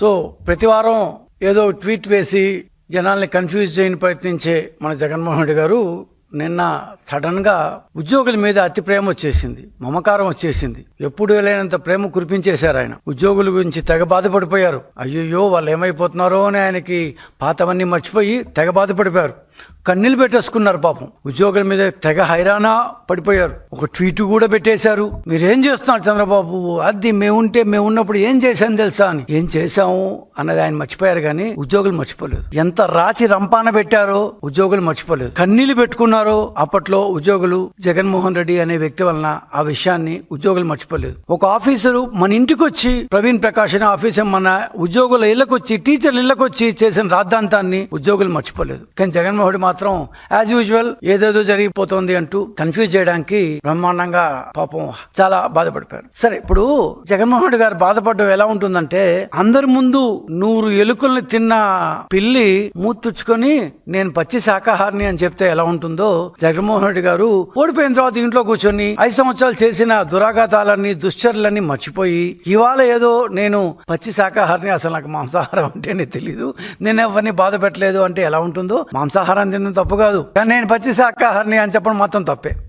So ప్రతి వారం ఏదో ట్వీట్ వేసి జనాల్ని కన్ఫ్యూజ్ చేయని ప్రయత్నించే మన జగన్మోహన్ రెడ్డి గారు నిన్న సడన్గా ఉద్యోగుల మీద అతి ప్రేమ వచ్చేసింది మమకారం వచ్చేసింది. ఎప్పుడు లేనంత ప్రేమ కురిపించేశారు ఆయన. ఉద్యోగుల గురించి తెగ బాధపడిపోయారు. అయ్యయ్యో వాళ్ళు ఏమైపోతున్నారో అని ఆయనకి పాతవన్నీ మర్చిపోయి తెగ బాధపడిపోయారు. కన్నీళ్ళు పెట్టేసుకున్నారు పాపం. ఉద్యోగుల మీద తెగ హైరానా పడిపోయారు. ఒక ట్వీట్ కూడా పెట్టేశారు. మీరేం చేస్తున్నారు చంద్రబాబు? అది మేముంటే మేము ఉన్నప్పుడు ఏం చేశాను తెలుసా? అని. ఏం చేశాము? అన్నది ఆయన మర్చిపోయారు కానీ ఉద్యోగులు మర్చిపోలేదు. ఎంత రాచి రంపాన పెట్టారో ఉద్యోగులు మర్చిపోలేదు. కన్నీళ్ళు పెట్టుకున్నారో అప్పట్లో ఉద్యోగులు జగన్మోహన్ రెడ్డి అనే వ్యక్తి వలన ఆ విషయాన్ని ఉద్యోగులు మర్చిపోలేదు. ఒక ఆఫీసరు మన ఇంటికి వచ్చి ప్రవీణ్ ప్రకాష్ అనే ఆఫీసర్ మన ఉద్యోగుల ఇళ్ళకి వచ్చి టీచర్ల ఇళ్ళకొచ్చి చేసిన రాద్ధాంతాన్ని ఉద్యోగులు మర్చిపోలేదు. కానీ జగన్మోహన్ రెడ్డి మాత్రం యాజ్ యూజువల్ ఏదేదో జరిగిపోతుంది అంటూ కన్ఫ్యూజ్ చేయడానికి బ్రహ్మాండంగా పాపం చాలా బాధపడిపోయారు. సరే ఇప్పుడు జగన్మోహన్ రెడ్డి గారు బాధపడడం ఎలా ఉంటుందంటే అందరి ముందు నూరు ఎలుకల్ని తిన్న పిల్లి మూతుచ్చుకొని నేను పచ్చి శాకాహారిని అని చెప్తే ఎలా ఉంటుందో జగన్మోహన్ రెడ్డి గారు ఓడిపోయిన తర్వాత ఇంట్లో కూర్చొని ఐదు సంవత్సరాలు చేసిన దురాఘాతాలన్నీ దుశ్చర్లన్నీ మర్చిపోయి ఇవాళ ఏదో నేను పచ్చి శాకాహారిని అసలు నాకు మాంసాహారం అంటేనే తెలీదు నేను ఎవరిని బాధ పెట్టలేదు అంటే ఎలా ఉంటుందో మాంసాహారం తినడం తప్పు కాదు. కానీ నేను పచ్చి శాకాహారిని అని చెప్పడం మాత్రం తప్పే.